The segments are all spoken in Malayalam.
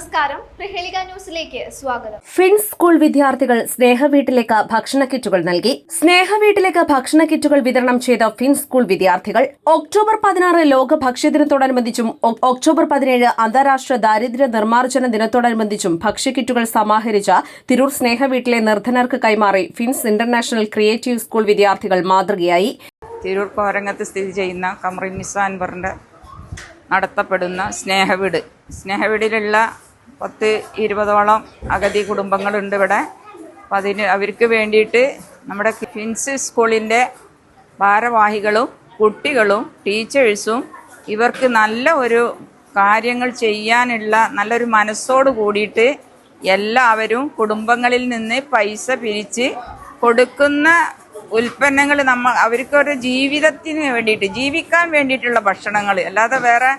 നമസ്കാരം. പ്രഹേളിക ന്യൂസിലേക്ക് സ്വാഗതം. ഫിൻസ് സ്കൂൾ വിദ്യാർത്ഥികൾ സ്നേഹവീട്ടിലേക്ക് ഭക്ഷണ കിറ്റുകൾ നൽകി. സ്നേഹ വീട്ടിലേക്ക് ഭക്ഷണ കിറ്റുകൾ വിതരണം ചെയ്ത ഫിൻസ് സ്കൂൾ വിദ്യാർത്ഥികൾ ഒക്ടോബർ പതിനാറ് ലോക ഭക്ഷ്യദിനത്തോടനുബന്ധിച്ചും ദിനത്തോടനുബന്ധിച്ചും ഒക്ടോബർ പതിനേഴ് അന്താരാഷ്ട്ര ദാരിദ്ര്യ നിർമ്മാർജന ദിനത്തോടനുബന്ധിച്ചും ഭക്ഷ്യക്കിറ്റുകൾ സമാഹരിച്ച തിരൂർ സ്നേഹ വീട്ടിലെ നിർധനർക്ക് കൈമാറി ഫിൻസ് ഇന്റർനാഷണൽ ക്രിയേറ്റീവ് സ്കൂൾ വിദ്യാർത്ഥികൾ മാതൃകയായി. തിരൂർ കോരങ്ങത്ത് സ്ഥിതി ചെയ്യുന്ന കമറി മിസാൻവറിന്റെ നടത്തപ്പെടുന്ന സ്നേഹവീട് സ്നേഹവീടിലുള്ള പത്ത് ഇരുപതോളം അഗതി കുടുംബങ്ങളുണ്ട് ഇവിടെ. അപ്പം അതിന് അവർക്ക് വേണ്ടിയിട്ട് നമ്മുടെ ഫിൻസ് സ്കൂളിന്റെ ഭാരവാഹികളും കുട്ടികളും ടീച്ചേഴ്സും ഇവർക്ക് നല്ല ഒരു കാര്യങ്ങൾ ചെയ്യാനുള്ള നല്ലൊരു മനസ്സോട് കൂടിയിട്ട് എല്ലാവരും കുടുംബങ്ങളിൽ നിന്ന് പൈസ പിരിച്ച് കൊടുക്കുന്ന ഉൽപ്പന്നങ്ങൾ നമ്മൾ അവർക്കൊരു ജീവിതത്തിന് വേണ്ടിയിട്ട് ജീവിക്കാൻ വേണ്ടിയിട്ടുള്ള ഭക്ഷണങ്ങൾ അല്ലാതെ വേറെ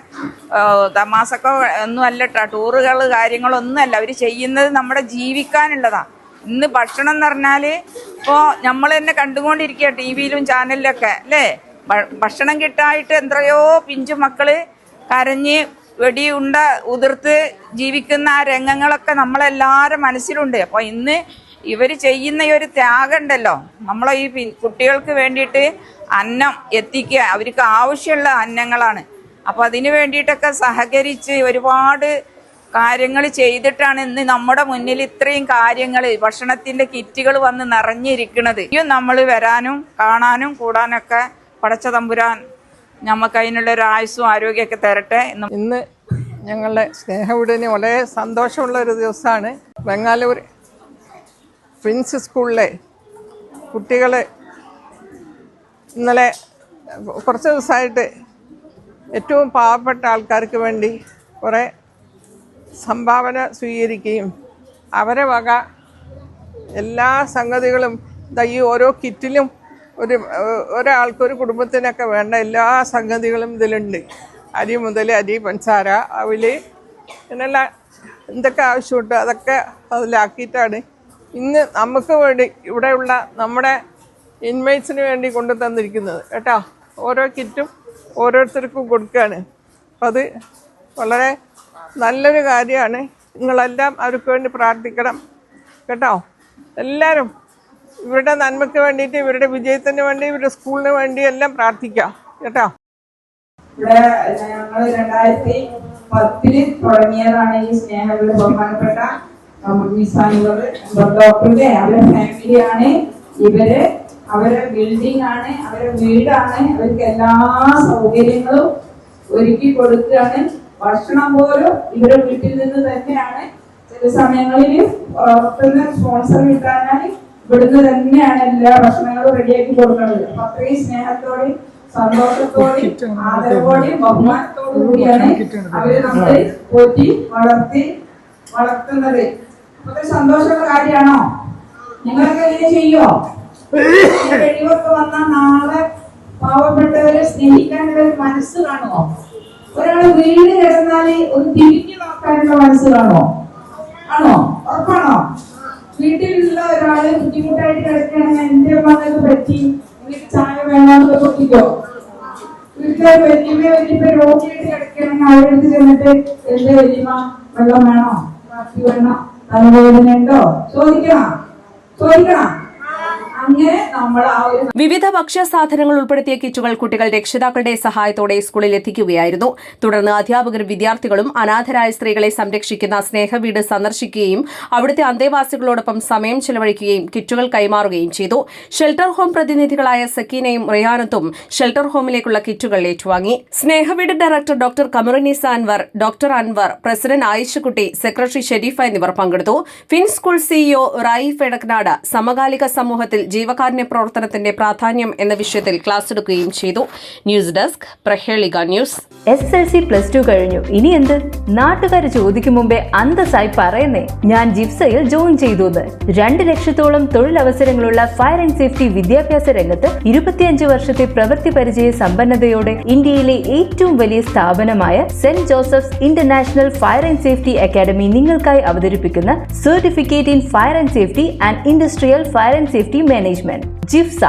തമാസക്കോ ഒന്നും അല്ല. ടൂറുകൾ കാര്യങ്ങളൊന്നുമല്ല അവർ ചെയ്യുന്നത് നമ്മുടെ ജീവിക്കാനുള്ളതാണ് ഇന്ന് ഭക്ഷണം എന്ന് പറഞ്ഞാൽ ഇപ്പോൾ നമ്മൾ തന്നെ കണ്ടുകൊണ്ടിരിക്കുക ടി വിയിലും ചാനലിലൊക്കെ അല്ലേ? ഭക്ഷണം കിട്ടായിട്ട് എത്രയോ പിഞ്ചു മക്കൾ കരഞ്ഞ് വെടിയുണ്ട ഉതിർത്ത് ജീവിക്കുന്ന ആ രംഗങ്ങളൊക്കെ നമ്മളെല്ലാവരും മനസ്സിലുണ്ട്. അപ്പോൾ ഇന്ന് ഇവർ ചെയ്യുന്ന ഒരു ത്യാഗം ഉണ്ടല്ലോ. നമ്മളെ ഈ കുട്ടികൾക്ക് വേണ്ടിയിട്ട് അന്നം എത്തിക്കുക. അവർക്ക് ആവശ്യമുള്ള അന്നങ്ങളാണ്. അപ്പോൾ അതിന് വേണ്ടിയിട്ടൊക്കെ സഹകരിച്ച് ഒരുപാട് കാര്യങ്ങൾ ചെയ്തിട്ടാണ് ഇന്ന് നമ്മുടെ മുന്നിൽ ഇത്രയും കാര്യങ്ങൾ ഭക്ഷണത്തിന്റെ കിറ്റുകൾ വന്ന് നിറഞ്ഞിരിക്കുന്നത്. ഇനിയും നമ്മൾ വരാനും കാണാനും കൂടാനൊക്കെ പടച്ച തമ്പുരാൻ നമുക്ക് അതിനുള്ള ഒരു ആയുസ്സും ആരോഗ്യമൊക്കെ തരട്ടെ ഇന്ന് ഞങ്ങളുടെ സ്നേഹവിടിന് വളരെ സന്തോഷമുള്ള ഒരു ദിവസമാണ്. ബംഗാളൂർ പ്രിൻസ് സ്കൂളിലെ കുട്ടികൾ ഇന്നലെ കുറച്ച് ദിവസമായിട്ട് ഏറ്റവും പാവപ്പെട്ട ആൾക്കാർക്ക് വേണ്ടി കുറേ സംഭാവന സ്വീകരിക്കുകയും അവരെ വക എല്ലാ സംഗതികളും ഈ ഓരോ കിറ്റിലും ഒരു ഒരാൾക്കൊരു ഒരു കുടുംബത്തിനൊക്കെ വേണ്ട എല്ലാ സംഗതികളും ഇതിലുണ്ട്. അരി മുതൽ അരി പഞ്ചസാര അവിൽ അങ്ങനെയുള്ള എന്തൊക്കെ ആവശ്യമുണ്ട് അതൊക്കെ അതിലാക്കിയിട്ടാണ് ഇന്ന് നമുക്ക് വേണ്ടി ഇവിടെയുള്ള നമ്മുടെ ഇൻമേറ്റ്സിന് വേണ്ടി കൊണ്ടു തന്നിരിക്കുന്നത്. കേട്ടോ? ഓരോ കിറ്റും ഓരോരുത്തർക്കും കൊടുക്കുകയാണ് അപ്പം അത് വളരെ നല്ലൊരു കാര്യമാണ്. നിങ്ങളെല്ലാം അവർക്ക് വേണ്ടി പ്രാർത്ഥിക്കണം. കേട്ടോ? എല്ലാവരും ഇവരുടെ നന്മയ്ക്ക് വേണ്ടിയിട്ട് ഇവരുടെ വിജയത്തിന് വേണ്ടി ഇവരുടെ സ്കൂളിന് വേണ്ടി എല്ലാം പ്രാർത്ഥിക്കാം. കേട്ടോ? ഇവിടെ ഞങ്ങൾ രണ്ടായിരത്തി പത്തിൽ തുടങ്ങിയതാണ് ഈ സ്നേഹവീട് ബഹുമാനപ്പെട്ട മിസാനുകൾ ഡോക്ടറുടെ അവരുടെ ഫാമിലിയാണ് ഇവർ അവരുടെ ബിൽഡിംഗ് ആണ് അവരുടെ വീടാണ്. അവർക്ക് എല്ലാ സൗകര്യങ്ങളും ഒരുക്കി കൊടുക്കുകയാണ്. ഭക്ഷണം പോലും ഇവരുടെ വീട്ടിൽ നിന്ന് തന്നെയാണ്. ചില സമയങ്ങളിൽ പുറത്തുനിന്ന് സ്പോൺസർ കിട്ടാനായി ഇവിടുന്ന് തന്നെയാണ് എല്ലാ ഭക്ഷണങ്ങളും റെഡിയാക്കി കൊടുക്കുന്നത്. അപ്പൊ അത്രയും സ്നേഹത്തോടെയും സന്തോഷത്തോടെയും ആദരവോടെയും ബഹുമാനത്തോടും കൂടിയാണ് അവർ നമ്മളെ പോറ്റി വളർത്തി വളർത്തുന്നത്. അപ്പൊ സന്തോഷമുള്ള കാര്യമാണോ? നിങ്ങളൊക്കെ ഇങ്ങനെ ചെയ്യോ? കഴിവൊക്കെ വന്നാൽ നാളെ പാവപ്പെട്ടവരെ സ്നേഹിക്കാനുള്ള ഒരു മനസ്സ് കാണുമോ? ഒരാൾ വീട് കിടന്നാൽ ഒന്ന് തിരിഞ്ഞു നോക്കാനുള്ള മനസ്സ് കാണുമോ? ആണോ? ഉറപ്പാണോ? വീട്ടിലുള്ള ഒരാൾ ബുദ്ധിമുട്ടായിട്ട് കിടക്കുകയാണെങ്കിൽ എന്റെ മകൾക്ക് പറ്റി എനിക്ക് ചായ വേണമെന്ന് പൊട്ടിക്കോ വീട്ടിലെ വലിയ വലിയ രോഗിയായിട്ട് കിടക്കുകയാണെങ്കിൽ അവരെടുത്ത് ചെന്നിട്ട് എന്റെ വലിയ വെള്ളം വേണോ? കാപ്പി വേണോ? തലവേദന ഉണ്ടോ ചോദിക്കണം. ചോദിക്കണോ അങ്ങനെ നമ്മൾ ആ ഒരു വിവിധ ഭക്ഷ്യ സാധനങ്ങൾ ഉൾപ്പെടുത്തിയ കിറ്റുകൾ കുട്ടികൾ രക്ഷിതാക്കളുടെ സഹായത്തോടെ സ്കൂളിൽ എത്തിക്കുകയായിരുന്നു. തുടർന്ന് അധ്യാപകർ വിദ്യാർത്ഥികളും അനാഥരായ സ്ത്രീകളെ സംരക്ഷിക്കുന്ന സ്നേഹവീട് സന്ദർശിക്കുകയും അവിടുത്തെ അന്തേവാസികളോടൊപ്പം സമയം ചെലവഴിക്കുകയും കിറ്റുകൾ കൈമാറുകയും ചെയ്തു. ഷെൽട്ടർ ഹോം പ്രതിനിധികളായ സക്കീനയും റിയാനത്തും ഷെൽട്ടർ ഹോമിലേക്കുള്ള കിറ്റുകൾ ഏറ്റുവാങ്ങി. Snehaveedu director doctor Kamarunneesa Anwar doctor Anwar president Ayishakutty secretary Sharifa എന്നിവർ പങ്കെടുത്തു. Fin school CEO Raif Edakkanad സമകാലിക സമൂഹത്തിൽ ജീവകാരുണ്യ പ്രവർത്തനത്തിന്റെ പ്രാധാന്യം എന്ന വിഷയത്തിൽ ക്ലാസ് എടുക്കുകയും ചെയ്തു. News desk Prahelika news. S L C plus two കഴിഞ്ഞു. ഇനി എന്ത്? നാട്ടുകാർ ചോദിക്കും മുമ്പേ അന്തസ്സായി പറയുന്നേ. ഞാൻ ജിപ്സയിൽ ജോയിൻ ചെയ്തു എന്ന് രണ്ട് ലക്ഷത്തോളം തൊഴിലവസരങ്ങളുള്ള ഫയർ ആൻഡ് സേഫ്റ്റി വിദ്യാഭ്യാസ രംഗത്ത് ഇരുപത്തിയഞ്ച് വർഷത്തെ പ്രവൃത്തി പരിചയ സമ്പന്നതയോടെ ഇന്ത്യയിലെ ഏറ്റവും വലിയ സ്ഥാപനമായ saint Joseph's international fire and safety academy നിങ്ങൾക്കായി അവതരിപ്പിക്കുന്ന certificate in fire and safety and industrial fire and safety management ജിഫ്സ